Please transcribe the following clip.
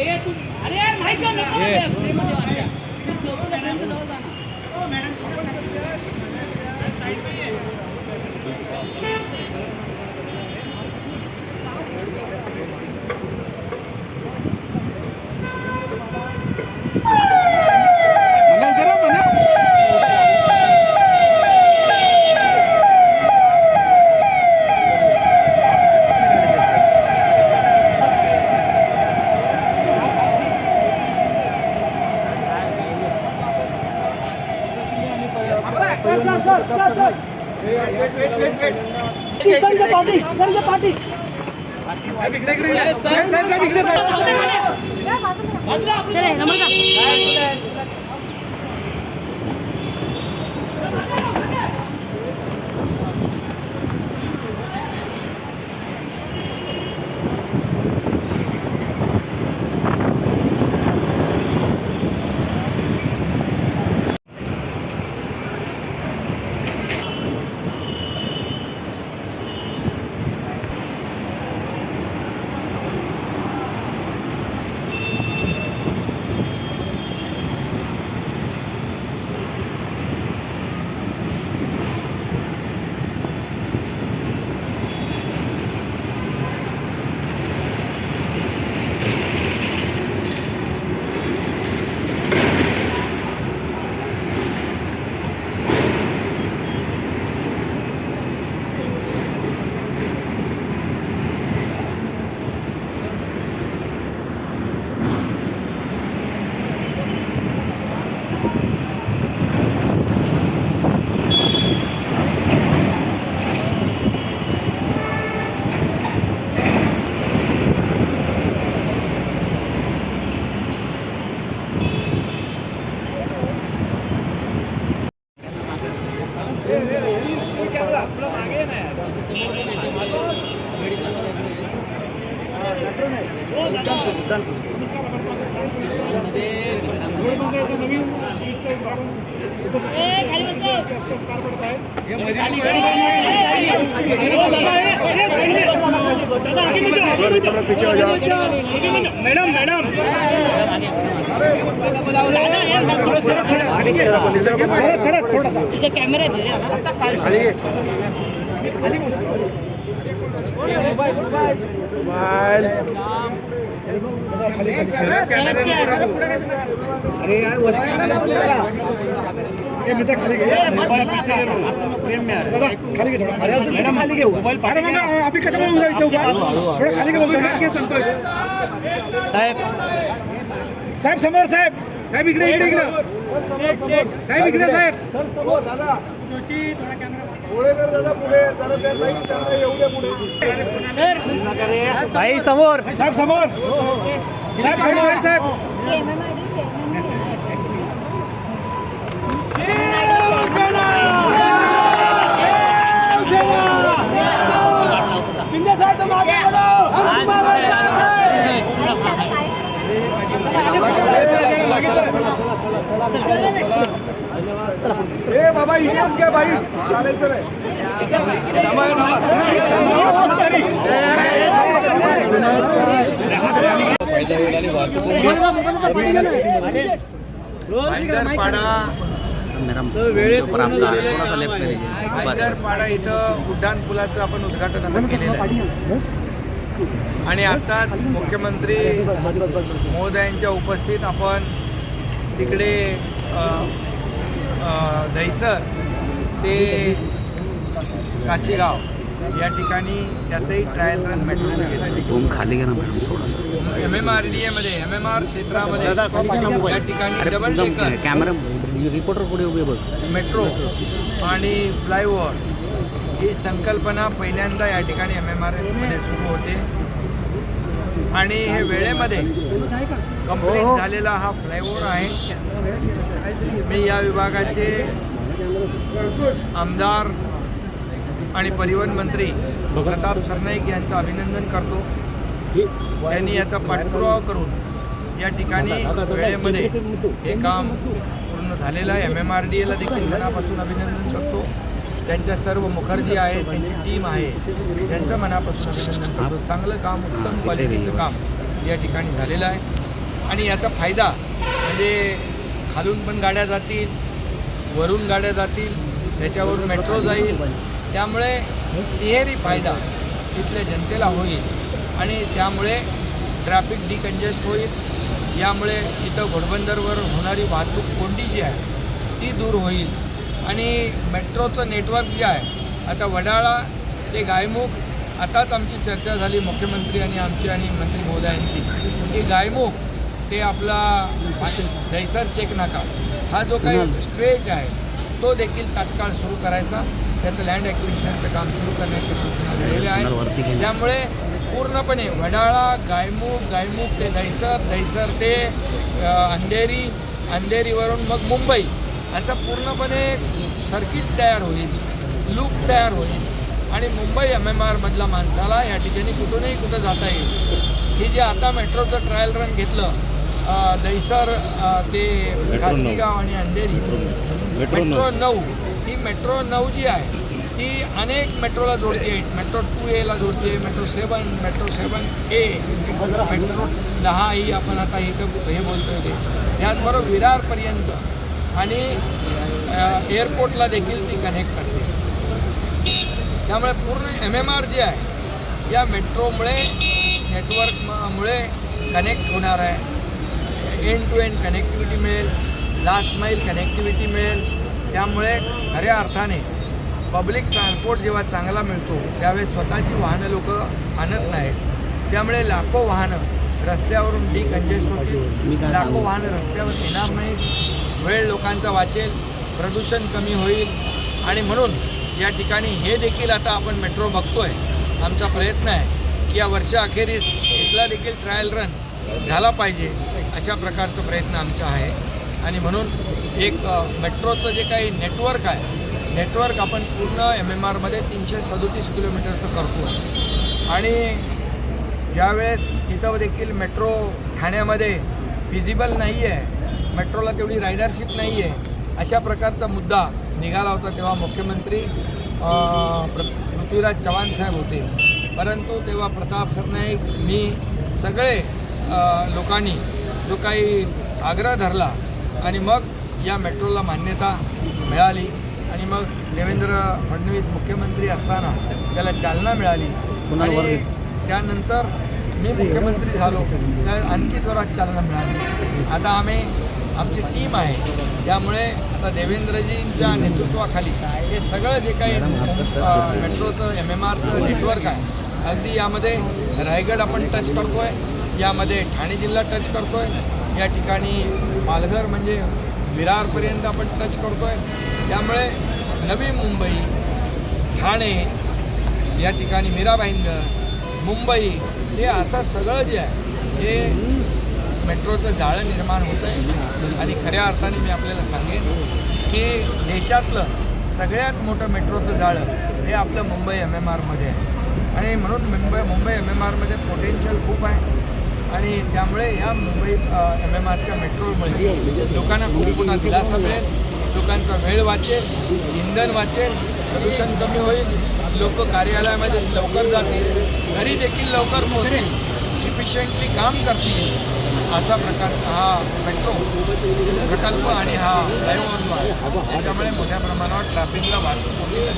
ए, ए, madam madam तुझे camera आहे रे आता. शरद sir. अरे यार ये मित्र खाली घे मोबाईल पीछे प्रेम में आ रहा है खाली घे थोड़ा अरे मॅडम खाली घे मोबाईल अरे मग अभी कसं म्हणून जायचं उभा थोडं खाली घे मोबाईल घे संतोष साहेब साहेब समोर साहेब साहेब इकडे इकडे इकडे साहेब इकडे साहेब सर भाई समोर. साहेब समोर. साहेब समोर. आहे, साहेब शिंदे साहेब तो मागे ए बाबा घ्या बाई चालायचं नाही पाडा इथं उड्डाण पुलाचं आपण उद्घाटन आपण केलेलं आहे आणि आताच मुख्यमंत्री महोदयांच्या उपस्थित आपण तिकडे दहिसर ते काशीगाव या ठिकाणी त्याचंही ट्रायल रन ओम खाली थोडासा. एम एम आर डी एमध्ये एम एम आर क्षेत्रामध्ये या ठिकाणी डबल डेकर कॅमेरा रिपोर्टर पुढे उभे बघ? मेट्रो आणि फ्लायओव्हर ही संकल्पना पहिल्यांदा या ठिकाणी एम एम आरमध्ये सुरू होते. आणि हे वेळेमध्ये कंप्लीट झालेला हा फ्लायओव्हर आहे. मी या विभागाचे आमदार आणि परिवहन मंत्री प्रताप सरनाईक यांचं अभिनंदन करतो. त्यांनी याचा पाठपुरावा करून या ठिकाणी वेळेमध्ये हे काम पूर्ण झालेलं आहे. एम एम आर डी एला देखील मनापासून अभिनंदन करतो. त्यांच्या सर्व मुखर्जी आहे त्यांची टीम आहे. त्यांचं मनापासून अभिनंदन करतो चांगलं काम उत्तम क्वालिटीचं काम या ठिकाणी झालेलं आहे. आणि याचा फायदा म्हणजे खालून पण गाड्या जातील वरून गाड्या जातील त्याच्यावरून मेट्रो जाईल. त्यामुळे तिहेरी फायदा तिथल्या जनतेला होईल. आणि त्यामुळे ट्रॅफिक डिकंजेस्ट होईल. यामुळे इथं घोडबंदरवर होणारी वाहतूक कोंडी जी आहे ती दूर होईल. आणि मेट्रोचं नेटवर्क जे आहे आता वडाळा ते गायमुख आताच आमची चर्चा झाली मुख्यमंत्री आणि आमची आणि मंत्री महोदयांची. की गायमुख ते आपला दहिसर चेक नाका. हा जो काही स्ट्रेच आहे तो देखील तात्काळ सुरू करायचा. त्याचं लँड ॲक्विजिशनचं काम सुरू करण्याच्या सूचना दिलेल्या वरती आहेत. त्यामुळे पूर्णपणे वडाळा गायमुख गायमुख ते दहिसर दहिसर ते अंधेरी अंधेरीवरून मग मुंबई. असं पूर्णपणे सर्किट तयार होईल लूप तयार होईल. आणि मुंबई एम एम आरमधला माणसाला या ठिकाणी कुठूनही कुठं जाता येईल. हे जे आता मेट्रोचं ट्रायल रन घेतलं दहिसर ते खासगीगाव आणि अंधेरी. मेट्रो नऊ. ही मेट्रो नऊ जी आहे ती अनेक मेट्रोला जोडते मेट्रो टू एला जोडते metro seven metro seven A metro दहा ही आपण आता इथं हे बोलतोय ते. त्याचबरोबर विरारपर्यंत आणि एअरपोर्टला देखील ती कनेक्ट करते. त्यामुळे पूर्ण एम एम आर जे आहे या मेट्रोमुळे नेटवर्कमुळे कनेक्ट होणार आहे. एंड टू एंड कनेक्टिव्हिटी मिळेल लास्ट माईल कनेक्टिव्हिटी मिळेल. त्यामुळे खऱ्या अर्थाने पब्लिक ट्रान्सपोर्ट जेव्हा चांगला मिळतो त्यावेळेस स्वतःची वाहनं लोक आणत नाहीत. त्यामुळे लाखो वाहनं रस्त्यावरून डिकंजेस्ट मी होतील लाखो? वाहनं रस्त्यावर येणार नाहीत. वेळ लोकांचा वाचेल प्रदूषण कमी होईल आणि म्हणून या ठिकाणी हे देखील आता आपण मेट्रो बघतोय. आमचा प्रयत्न आहे की या वर्षा अखेरीस इथला देखील ट्रायल रन झाला पाहिजे अशा प्रकारचा प्रयत्न आमचा आहे. आणि म्हणून एक मेट्रोचं जे काही नेटवर्क आहे नेटवर्क आपण पूर्ण एम एम आरमध्ये तीनशे सदोतीस किलोमीटरचं करतो. आणि ज्यावेळेस इथं देखील मेट्रो ठाण्यामध्ये फिजिबल नाही आहे मेट्रोला तेवढी रायडरशिप नाही आहे अशा प्रकारचा मुद्दा निघाला होता तेव्हा मुख्यमंत्री पृथ्वीराज चव्हाण साहेब होते. परंतु तेव्हा प्रताप सरनाईक मी सगळे लोकांनी जो काही आग्रह धरला आणि मग या मेट्रोला मान्यता मिळाली आणि मग देवेंद्र फडणवीस मुख्यमंत्री असताना त्याला चालना मिळाली. आणि. त्यानंतर मी मुख्यमंत्री झालो तर आणखी जोरात चालना मिळाली. आता आम्ही आमची टीम आहे. त्यामुळे आता देवेंद्रजींच्या नेतृत्वाखाली हे सगळं जे काही मेट्रोचं एम एम आरचं नेटवर्क आहे अगदी यामध्ये रायगड आपण टच करतो आहे यामध्ये ठाणे जिल्हा टच करतो आहे या ठिकाणी पालघर म्हणजे विरारपर्यंत आपण टच करतो आहे त्यामुळे नवी मुंबई ठाणे या ठिकाणी मीरा मुंबई हे असं सगळं जे आहे हे मेट्रोचं जाळं निर्माण होतं आहे. आणि खऱ्या अर्थाने मी आपल्याला सांगेन की देशातलं सगळ्यात मोठं मेट्रोचं जाळं हे आपलं मुंबई एम एम आरमध्ये आहे. आणि म्हणून मुंबई मुंबई एम एम आरमध्ये पोटेन्शियल खूप आहे. आणि त्यामुळे या मुंबई एम एम आरच्या मेट्रोमुळे लोकांना खूप पुन्हा दिलासा मिळेल लोकांचा वेळ वाचेल इंधन वाचेल प्रदूषण कमी होईल लोक कार्यालयामध्ये लवकर जातील घरी देखील लवकर पोहोचेल इफिशियंटली काम करतील. असा प्रकारचा हा मेट्रो प्रकल्प आणि हा फ्लायओव्हर जो आहे. त्याच्यामुळे मोठ्या प्रमाणावर ट्रॅफिकला वाहतूक कोंडीचा